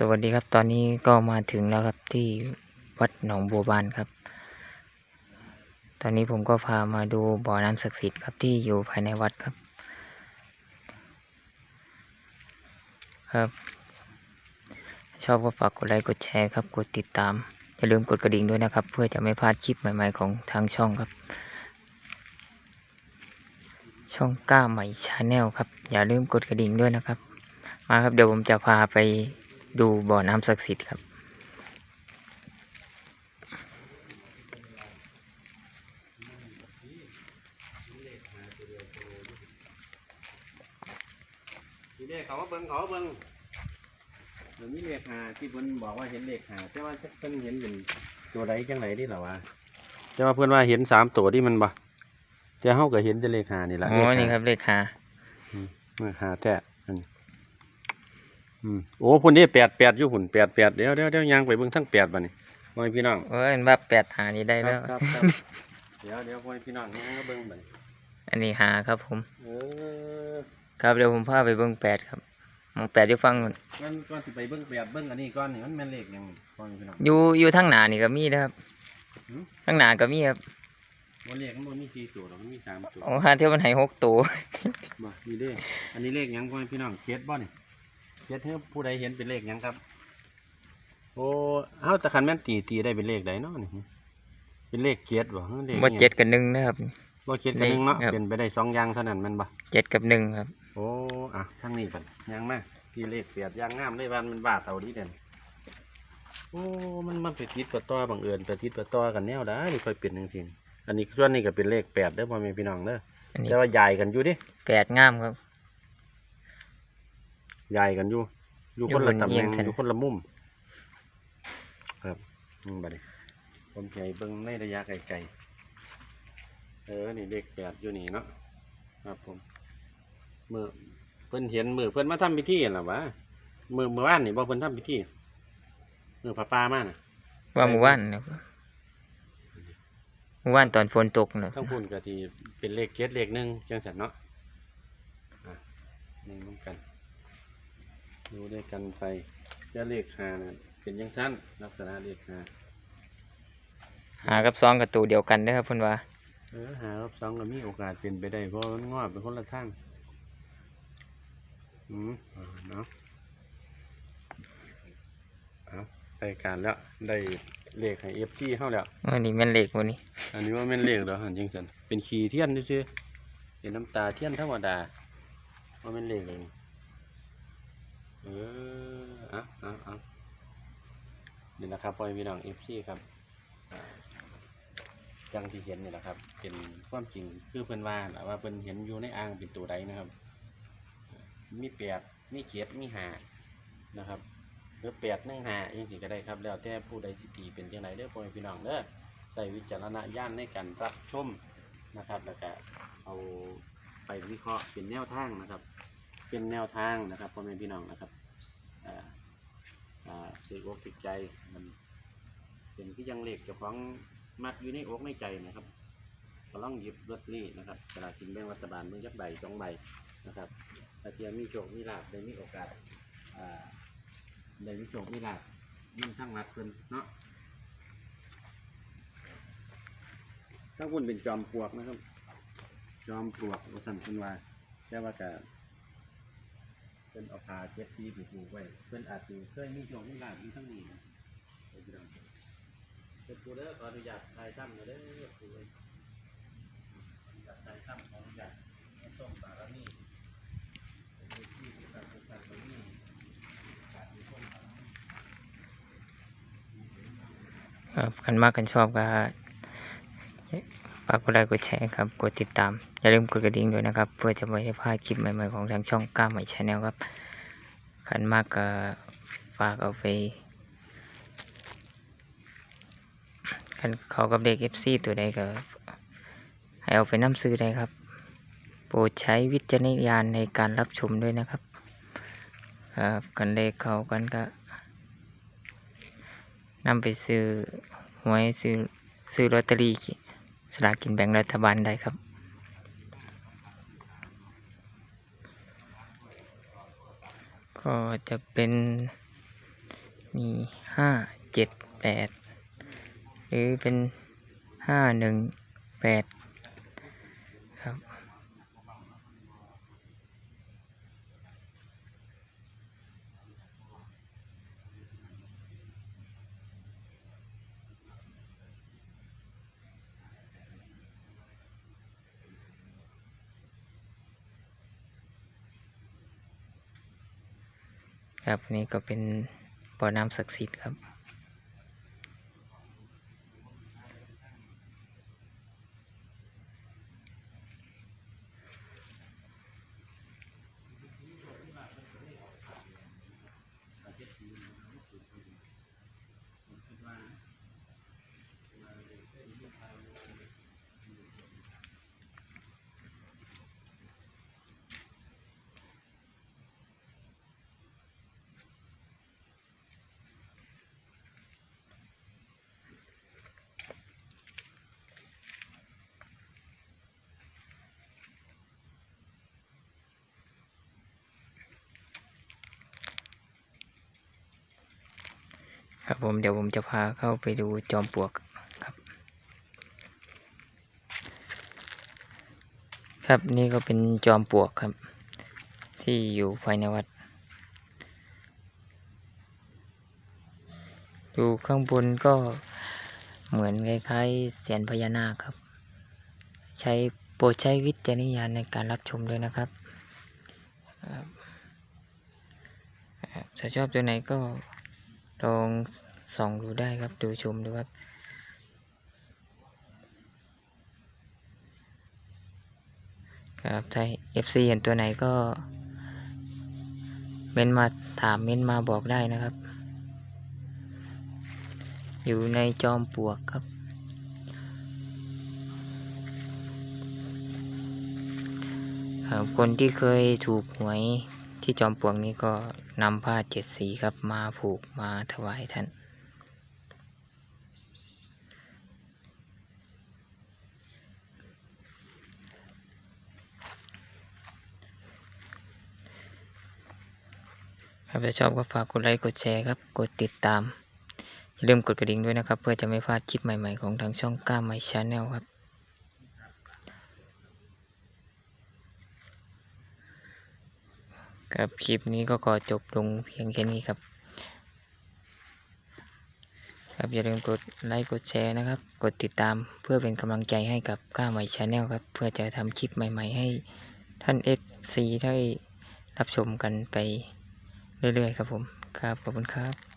สวัสดีครับ ตอนนี้ก็มาถึงแล้วครับที่วัดหนองบัวบานครับ ตอนนี้ผมก็พามาดูบ่อน้ำศักดิ์สิทธิ์ครับที่อยู่ภายในวัดครับ ครับ ชอบก็ฝากกดไลค์กดแชร์ครับ กดติดตาม อย่าลืมกดกระดิ่งด้วยนะครับ เพื่อจะไม่พลาดคลิปใหม่ๆของทางช่องครับ ช่องก้าใหม่ชาแนลครับ อย่าลืมกดกระดิ่งด้วยนะครับ มาครับเดี๋ยวผมจะพาไป ดูบ่อน้ำศักดิ์สิทธิ์ครับมีเลขเขาว่าเบิ้งเขาว่าเบิ้งเดี๋ยวมีเลขหาที่เพิ่นบอกว่าเห็นเลขหาแต่ว่าจักเพิ่นเห็นเป็นตัวใดจังไรนี่เหรอวะแต่ว่าเพิ่นว่าเห็นสามตัวที่มันบ่แต่เฮาก็เห็นแต่เลขหานี่แหละอ๋อนี่ครับเลขหา เลขหาแท้อันนี้อืม โอ้พุ่นนี่แปดแปดอยู่หุ่นแปดแปดเดี๋ยวเดี๋ยวเดี๋ยวยังไปเบิ่งทั้งแปดบัดนี้พ่อแม่พี่น้องเอ้ยว่าแปดหานี้ได้แล้ว ครับครับเดี๋ยวเดี๋ยวพ่อแม่พี่น้องยังก็เบิ่งบัดนี้อันนี้หาครับผม เออครับเดี๋ยวผมพาไปเบิ้งแปดครับหมองแปดอยู่ฟังนู่นงั้นก่อนสิไปเบิ่งแปดเบิ่งอันนี้ก่อนนี่มันแม่นเลขหยังพ่อแม่พี่น้อง อยู่อยู่ทั้งหนานี่ก็มีนะครับหืม ทั้งหนาก็มีครับบ่เลขมันบ่มีสี่ตัวหรอกมันมีสามตัวโอ้ฮาเที่ยวมันให้หกตัว บ่มีเลขอันนี้เลขหยังพ่อแม่พี่น้องเคสบ่นี่ เคสให้ผู้ใดเห็นเป็นเลขหยังครับ โอ้เฮาแต่คันแม่นตีตีได้เป็นเลขใดเนาะนี่เป็นเลขเกียรติบ่ฮะเลขว่าอิหยังเจ็ดกับหนึ่งนะครับ บ่เกียรติกันหนึงเนาะครับ เป็นไปได้สองอย่างเท่านั้นแม่นบ่เจ็ดกับหนึ่งครับ โอ้อะทางนี้บัดยังมาพี่เลขเปียดยางงามเลยว่ามันบาดเอาดีเด่นโอ้มันมันไปติดประต่อบังเอิญไปติดประต่อกันแนวได้นี่ค่อยเป็นจังซี่อันนี้ส่วนนี้ก็เป็นเลขแปดเด้อพ่อแม่พี่น้องเด้ออันนี้แต่ว่าใหญ่กันอยู่ดิแปดงามครับ ใหญ่กันอยู่อยู่อยู่คนละบนตำแหเอียน่งงกันอยู่คนละมุม ครับอืมบัดนี้ผมใหญ่เบิ่งในระยะไกลๆเออนี่เด็กแปดอยู่นี่เนาะครับผมมือเพิ่นเห็นมือเพิ่นมาทำพิธีนั่นล่ะวะมือเมื่อวานนี่บ่เพิ่นทำพิธีมือพระป่ามาน่ะ ว่าหมู่บ้านนะครับหมู่บ้านตอนฝนตกนะทั้งพุ่นก็ที่เป็นเลขเกตเลขหนึ่งจังสันเนาะอะหนึ่งน้ำกัน ดูด้วยกันไปจะเลขหานะเป็นยังสั้นลักษณะเลขหาหากับซองกับตัวเดียวกันนะครับเพิ่นว่าเออหารอบสองก็มีโอกาสเป็นไปได้เพราะมันงอเป็นคนละทางอืมอ่าเนาะเอาไปการแล้วได้เลขให้เอฟซีเข้าแล้ว อันนี้แม่นเลขวันนี้อันนี้ว่าแม่นเลขเหรอหันจริงสันเป็นขีเทียนซื่อๆเป็นน้ำตาเทียนธรรมดาว่าแม่นเลขเลยนี่เออเอาเอาเอานี่นะครับพ่อแม่พี่น้องเอฟซีครับอ่าจังที่เห็นนี่แหละครับ เป็นความจริงคือเพิ่นว่าแหละว่าเพิ่นเห็นอยู่ในอ่างเป็นตัวใดนะครับ มีแปดมีเจ็ดมีห้านะครับหรือแปดหนึ่งห้ายังสิก็ได้ครับ แล้วแต่ผู้ใดสิตีเป็นจังไดเด้อพ่อแม่พี่น้องเด้อใส่วิจารณญาณในการรับชมนะครับแล้วก็เอาไปวิเคราะห์เป็นแนวทางนะครับ เป็นแนวทางนะครับพ่อแม่พี่น้องนะครับ ติดอกติดใจมันเป็นที่ยังเลขเจ้าของมัดอยู่ในอกในใจนะครับก็ลองหยิบลอตเตอรี่นะครับสลากกินแบ่งรัฐบาลเมื่อยักใบสองใบนะครับถ้าเทียมมีโชคมีลาภได้มีโอกาสได้มีโชคมีลาภยิ่งทั้งมัดเพิ่นเนาะถ้าคุณเป็นจอมปลวกนะครับ จอมปลวกวัสันคุณว่าแต่ว่าก็เป็นเอาผ้าเจ็ดสีไปผูไว้ เพิ่นอาจจะเคยมีโชคมีลาภอยู่ทั้งนี้นะเดี๋ยวพี่น้องเป็นผู้เด้อขออนุญาตถ่ายทำหน่อยเด้อผู้เอ้ยขออนุญาตถ่ายทำขออนุญาตให้ส่งสารนี่เป็นที่ที่การศึกษาตรงนี้การที่ส่งสารนี่ ครับกันมากกันชอบก็ ฝากกดไลค์กดแชร์ครับ กดติดตาม อย่าลืมกดกระดิ่งด้วยนะครับ เพื่อจะไม่ให้พลาดคลิปใหม่ๆของทางช่องก้าใหม่ชาแนลครับขันมากก็ฝากเอาไปขันเขากับเด็กเอฟซีตัวใดก็ให้เอาไปน้ำซื้อได้ครับ โปรดใช้วิจารณญาณในการรับชมด้วยนะครับครับกันเลขเขากันก็นำไปซื้อหวยซื้อซื้อลอตเตอรี่ สลากกินแบ่งรัฐบาลได้ครับ ก็จะเป็นมีห้าเจ็ดแปดหรือเป็นห้าหนึ่งแปดครับ ครับนี่ก็เป็นบ่อน้ำศักดิ์สิทธิ์ครับ ครับผมเดี๋ยวผมจะพาเข้าไปดูจอมปลวกครับ ครับนี่ก็เป็นจอมปลวกครับ ที่อยู่ภายในวัดอยู่ข้างบนก็เหมือนคล้ายๆเสียนพญานาคครับ ใช้โปรดใช้วิจารณญาณในการรับชมด้วยนะครับครับถ้าชอบตัวไหนก็ ลองส่องดูได้ครับ ดูชมดูครับครับถ้า FC เห็นตัวไหนก็ เม้นมาถามเม้นมาบอกได้นะครับ อยู่ในจอมปลวกครับครับคนที่เคยถูกหวย ที่จอมปลวกนี้ก็นำผ้าเจ็ดสีครับมาผูกมาถวายท่าน ครับถ้าชอบก็ฝากกดไลค์กดแชร์ครับ กดติดตามอย่าลืมกดกระดิ่งด้วยนะครับ เพื่อจะไม่พลาดคลิปใหม่ๆของทางช่องก้าไมชาแนลครับ ครับคลิปนี้ก็ขอจบลงเพียงแค่นี้ครับ ครับอย่าลืมกดไลค์กดแชร์นะครับ กดติดตามเพื่อเป็นกำลังใจให้กับก้าใหม่ชาแนลครับ เพื่อจะทำคลิปใหม่ ๆ ให้ท่านเอฟซีได้รับชมกันไปเรื่อยๆครับผม ครับขอบคุณครับ